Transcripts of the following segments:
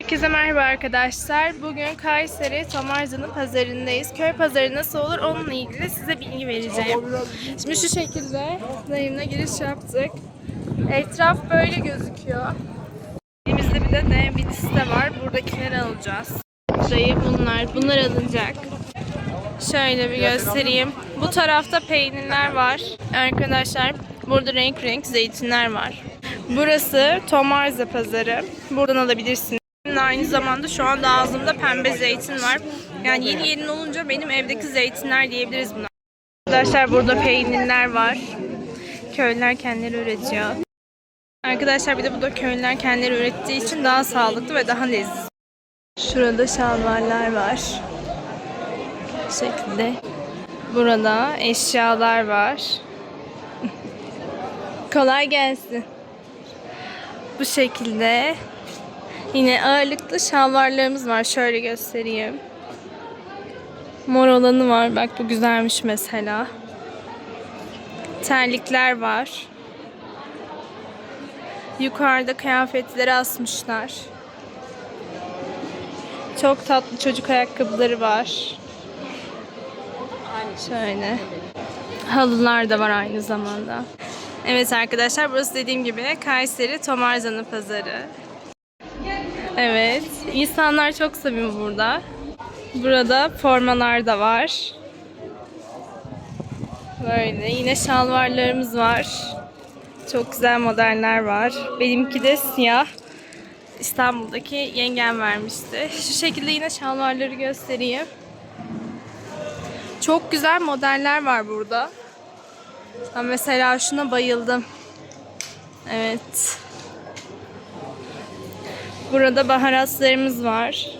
Herkese merhaba arkadaşlar. Bugün Kayseri Tomarca'nın pazarındayız. Köy pazarı nasıl olur onunla ilgili size bilgi vereceğim. Şimdi şu şekilde dayımla giriş yaptık. Etraf böyle gözüküyor. Elimizde bir de dev bir liste var. Buradakileri alacağız. Dayı bunlar. Bunlar alınacak. Şöyle bir göstereyim. Bu tarafta peynirler var. Arkadaşlar burada renk renk zeytinler var. Burası Tomarza pazarı. Buradan alabilirsiniz. Aynı zamanda şu anda ağzımda pembe zeytin var. Yani yeni yeni olunca benim evdeki zeytinler diyebiliriz buna. Arkadaşlar burada peynirler var. Köylüler kendileri üretiyor. Arkadaşlar bir de bu da köylüler kendileri ürettiği için daha sağlıklı ve daha lezzetli. Şurada şalvarlar var. Bu şekilde. Burada eşyalar var. Kolay gelsin. Bu şekilde. Yine ağırlıklı şalvarlarımız var. Şöyle göstereyim. Mor olanı var. Bak bu güzelmiş mesela. Terlikler var. Yukarıda kıyafetleri asmışlar. Çok tatlı çocuk ayakkabıları var. Şöyle. Halılar da var aynı zamanda. Evet arkadaşlar burası dediğim gibi Kayseri Tomarzanı pazarı. Evet. insanlar çok samimi burada. Burada formalar da var. Böyle yine şalvarlarımız var. Çok güzel modeller var. Benimki de siyah. İstanbul'daki yengem vermişti. Şu şekilde yine şalvarları göstereyim. Çok güzel modeller var burada. Ben mesela şuna bayıldım. Evet. Burada baharatlarımız var.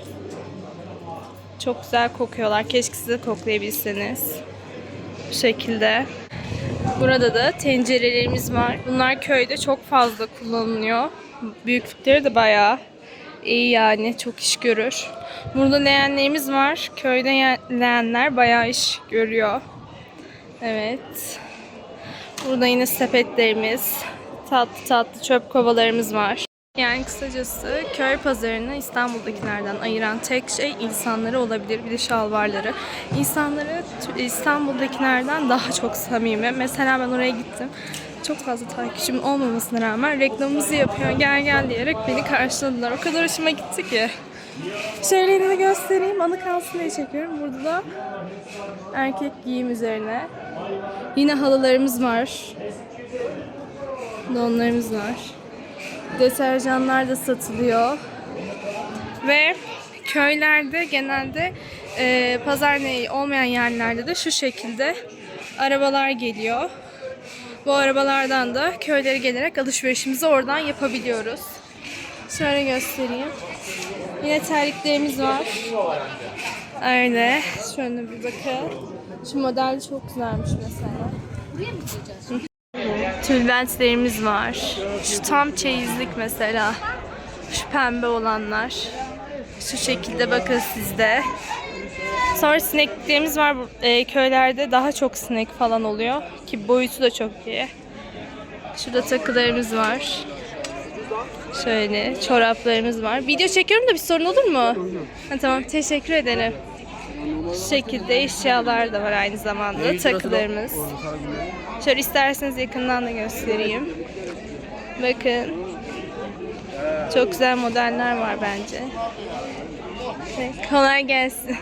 Çok güzel kokuyorlar. Keşke siz de koklayabilseniz. Bu şekilde. Burada da tencerelerimiz var. Bunlar köyde çok fazla kullanılıyor. Büyüklükleri de bayağı iyi yani. Çok iş görür. Burada leğenlerimiz var. Köyde leğenler bayağı iş görüyor. Evet. Burada yine sepetlerimiz, tatlı tatlı çöp kovalarımız var. Yani kısacası köy pazarını İstanbul'dakilerden ayıran tek şey insanları olabilir. Bir de şalvarları. İnsanları İstanbul'dakilerden daha çok samimi. Mesela ben oraya gittim. Çok fazla takipçim olmamasına rağmen reklamımızı yapıyor gel gel diyerek beni karşıladılar. O kadar hoşuma gitti ki. Şöyle göstereyim. Anı kalsın diye çekiyorum. Burada da erkek giyim üzerine. Yine halılarımız var. Donlarımız var. Deterjanlar da satılıyor. Ve köylerde genelde e, pazar neyi olmayan yerlerde de şu şekilde arabalar geliyor. Bu arabalardan da köylere gelerek alışverişimizi oradan yapabiliyoruz. Şöyle göstereyim. Yine terliklerimiz var. Öyle. Şöyle bir bakın. Şu model çok güzelmiş mesela. Tülbentlerimiz var. Şu tam çeyizlik mesela. Şu pembe olanlar. Şu şekilde bakın sizde. Sonra sinekliklerimiz var. E, köylerde daha çok sinek falan oluyor. Ki boyutu da çok iyi. Şurada takılarımız var. Şöyle çoraplarımız var. Video çekiyorum da bir sorun olur mu? Ha, tamam teşekkür ederim. Şu şekilde eşyalar da var aynı zamanda. Takılarımız. Şöyle isterseniz yakından da göstereyim. Bakın. Çok güzel modeller var bence. Evet, kolay gelsin.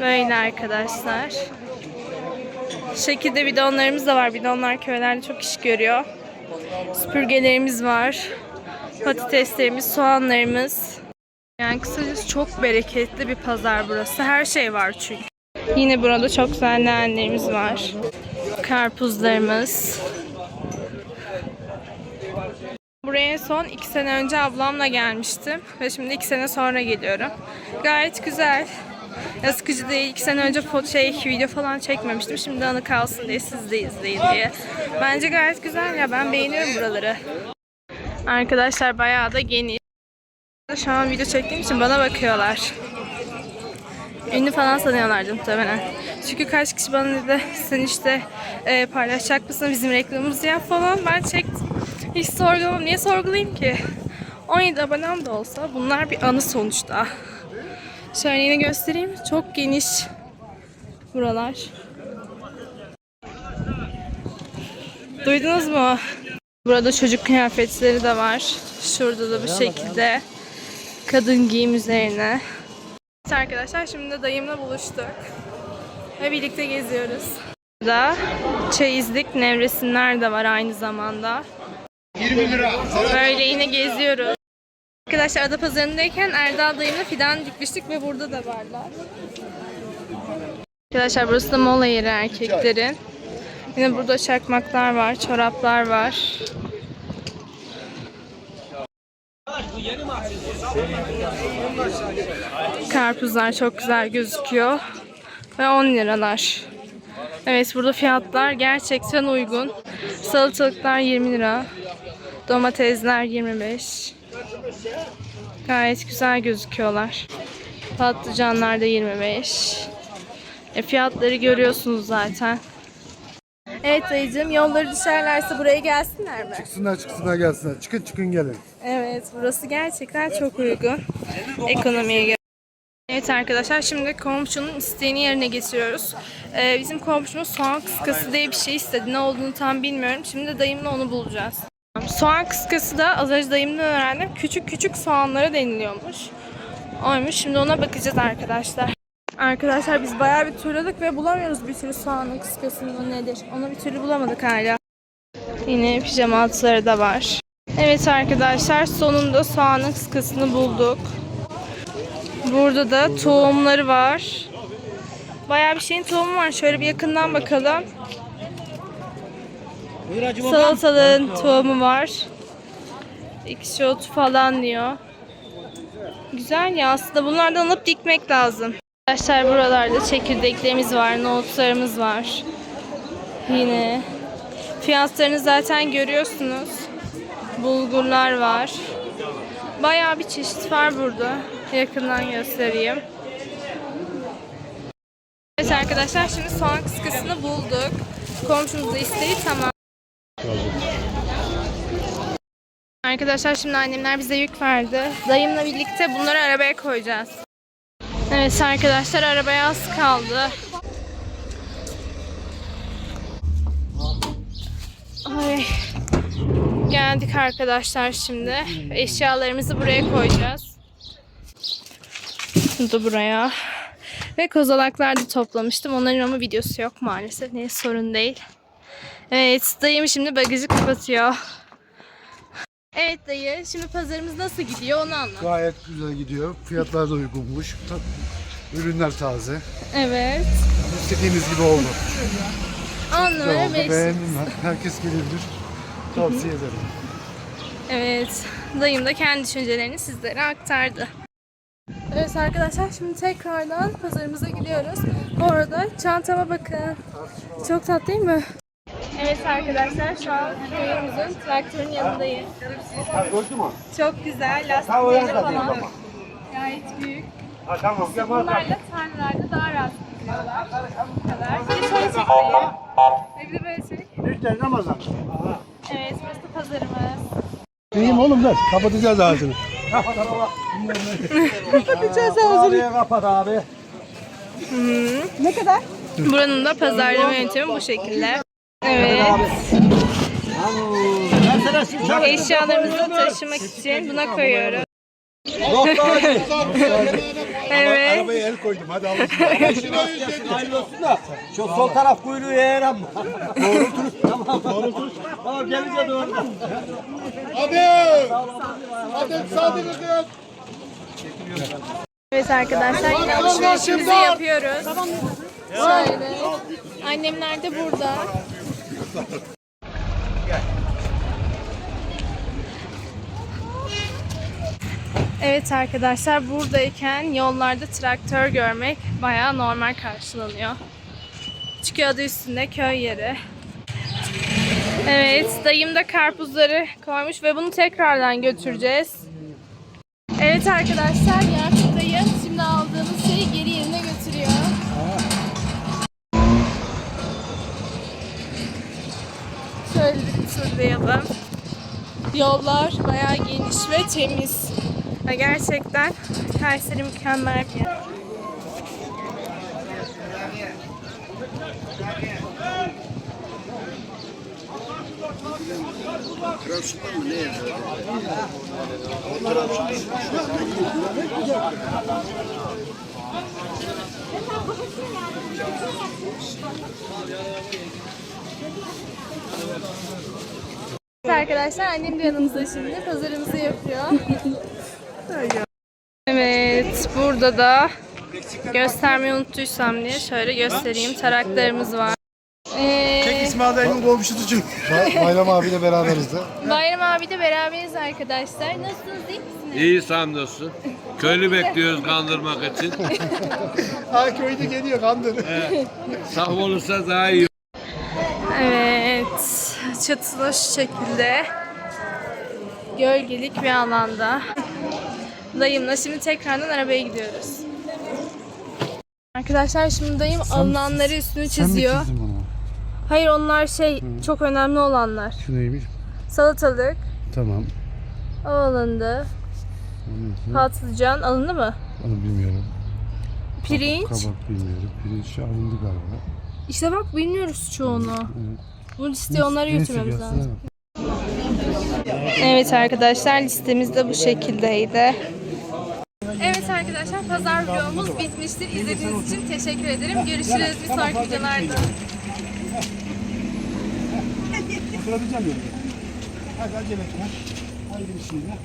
Böyle arkadaşlar. Şekilde bidonlarımız da var. Bidonlar köylerde çok iş görüyor. Süpürgelerimiz var. Patateslerimiz, soğanlarımız. Yani kısacası çok bereketli bir pazar burası. Her şey var çünkü. Yine burada çok güzel leğenlerimiz var. Karpuzlarımız. Buraya en son iki sene önce ablamla gelmiştim. Ve şimdi iki sene sonra geliyorum. Gayet güzel. Ya sıkıcı değil. İki sene önce şey, video falan çekmemiştim. Şimdi anı kalsın diye siz de izleyin diye. Bence gayet güzel ya. Ben beğeniyorum buraları. Arkadaşlar bayağı da geniş. Şu an video çektiğim için bana bakıyorlar. Ünlü falan sanıyorlardı muhtemelen. Çünkü kaç kişi bana dedi sen işte e, paylaşacak mısın bizim reklamımızı yap falan. Ben çektim. Hiç sorgulamam. Niye sorgulayayım ki? 17 abonem de olsa bunlar bir anı sonuçta. Şöyle yine göstereyim. Çok geniş buralar. Duydunuz mu? Burada çocuk kıyafetleri de var. Şurada da bu şekilde kadın giyim üzerine. Evet arkadaşlar şimdi de dayımla buluştuk. Ve birlikte geziyoruz. Burada çeyizlik nevresimler de var aynı zamanda. 20 lira. Böyle yine geziyoruz. Arkadaşlar Adapazarı'ndayken Erdal dayımla fidan dikmiştik ve burada da varlar. Arkadaşlar burası da mola yeri erkeklerin. Yine burada çakmaklar var, çoraplar var. Karpuzlar çok güzel gözüküyor. Ve 10 liralar. Evet burada fiyatlar gerçekten uygun. Salatalıklar 20 lira. Domatesler 25. Gayet güzel gözüküyorlar. Patlıcanlar da 25. E, fiyatları görüyorsunuz zaten. Evet dayıcığım yolları düşerlerse buraya gelsinler mi? Çıksınlar çıksınlar gelsinler. Çıkın çıkın gelin. Evet burası gerçekten çok uygun. Ekonomiye göre. Evet arkadaşlar şimdi komşunun isteğini yerine getiriyoruz. Ee, bizim komşumuz soğan kıskası diye bir şey istedi. Ne olduğunu tam bilmiyorum. Şimdi dayımla onu bulacağız. Soğan kıskası da az önce dayımdan öğrendim. Küçük küçük soğanlara deniliyormuş. Oymuş. Şimdi ona bakacağız arkadaşlar. Arkadaşlar biz bayağı bir turladık ve bulamıyoruz bir türlü soğanın kıskasını nedir. Onu bir türlü bulamadık hala. Yine pijama altları da var. Evet arkadaşlar sonunda soğanın kıskasını bulduk. Burada da tohumları var. Bayağı bir şeyin tohumu var. Şöyle bir yakından bakalım. Salatalığın tohumu var. Ekşi otu falan diyor. Güzel ya aslında bunlardan alıp dikmek lazım. Arkadaşlar buralarda çekirdeklerimiz var, nohutlarımız var. Yine fiyatlarını zaten görüyorsunuz. Bulgurlar var. Bayağı bir çeşit var burada. Yakından göstereyim. Evet arkadaşlar şimdi soğan kıskasını bulduk. Komşumuz da istedi tamam. Arkadaşlar şimdi annemler bize yük verdi. Dayımla birlikte bunları arabaya koyacağız. Evet arkadaşlar arabaya az kaldı. Ay. Geldik arkadaşlar şimdi. Eşyalarımızı buraya koyacağız. Bunu buraya. Ve kozalaklar da toplamıştım. Onların ama videosu yok maalesef. Neyse sorun değil. Evet dayım şimdi bagajı kapatıyor. Evet dayı şimdi pazarımız nasıl gidiyor onu anlat. Gayet güzel gidiyor. Fiyatlar da uygunmuş. Ta- Ürünler taze. Evet. İstediğimiz gibi oldu. Güzel oldu. ve Beğendim ben. Herkes gelebilir. Tavsiye ederim. Evet, dayım da kendi düşüncelerini sizlere aktardı. Evet arkadaşlar şimdi tekrardan pazarımıza gidiyoruz. Bu arada çantama bakın. Çok tatlı değil mi? Evet arkadaşlar şu an köyümüzün traktörün yanındayız. Çok güzel lastikleri falan. Gayet büyük. Bunlarla tarlalarda daha rahat gidiyorlar. Bu kadar. Bir de şöyle çek dayı. Bir de böyle çek. Müşteri Ramazan. Evet burası da pazarımız. İyiyim oğlum ver. Kapatacağız ağzını. Kapatacağız ağzını. kapat abi. Buranın da pazarlama yöntemi bu şekilde. Evet. Eşyalarımızı taşımak için buna koyuyoruz. Evet. Arabaya el koydum hadi alın. Hayırlı olsun da şu sol taraf kuyruğu eğer ama. Doğrulturuz. Tamam. Doğrulturuz. Tamam gelince doğru. Evet arkadaşlar yine alışverişimizi yapıyoruz. Şöyle. Annemler de burada. Evet arkadaşlar buradayken yollarda traktör görmek bayağı normal karşılanıyor. Çünkü adı üstünde köy yeri. Evet dayım da karpuzları koymuş ve bunu tekrardan götüreceğiz. Evet arkadaşlar Yakup şimdi aldığımız şeyi geri yerine götürüyor. Turlayalım. Yollar bayağı geniş ve temiz. Ve gerçekten Kayseri mükemmel bir yer. Evet arkadaşlar annem de yanımızda şimdi pazarımızı yapıyor. evet burada da göstermeyi unuttuysam diye şöyle göstereyim. Taraklarımız var. Ee, İsmail Bey'in komşusu çünkü. Bayram abiyle beraberiz de. Bayram abi de beraberiz arkadaşlar. Nasılsınız iyi misiniz? İyi hamdolsun. Köylü bekliyoruz kandırmak için. Ha köyde geliyor kandır. Saf olursa daha iyi. Evet. Çatılı şekilde. Gölgelik bir alanda. Dayımla şimdi tekrardan arabaya gidiyoruz. Arkadaşlar şimdi dayım alınanları üstünü çiziyor. Hayır onlar şey çok önemli olanlar. Şu neymiş? Salatalık Tamam. o alındı. Patlıcan alındı mı? Onu bilmiyorum. Pirinç. Kabak bilmiyorum. Pirinç alındı galiba. İşte bak bilmiyoruz çoğunu. Bu listeyi onlara götürmemiz lazım. Evet arkadaşlar listemiz de bu şekildeydi. Evet arkadaşlar pazar videomuz bitmiştir. İzlediğiniz için teşekkür ederim. Görüşürüz bir sonraki videolarda. Oturabileceğim yani. Hadi acele etme. Haydi bir şeyle.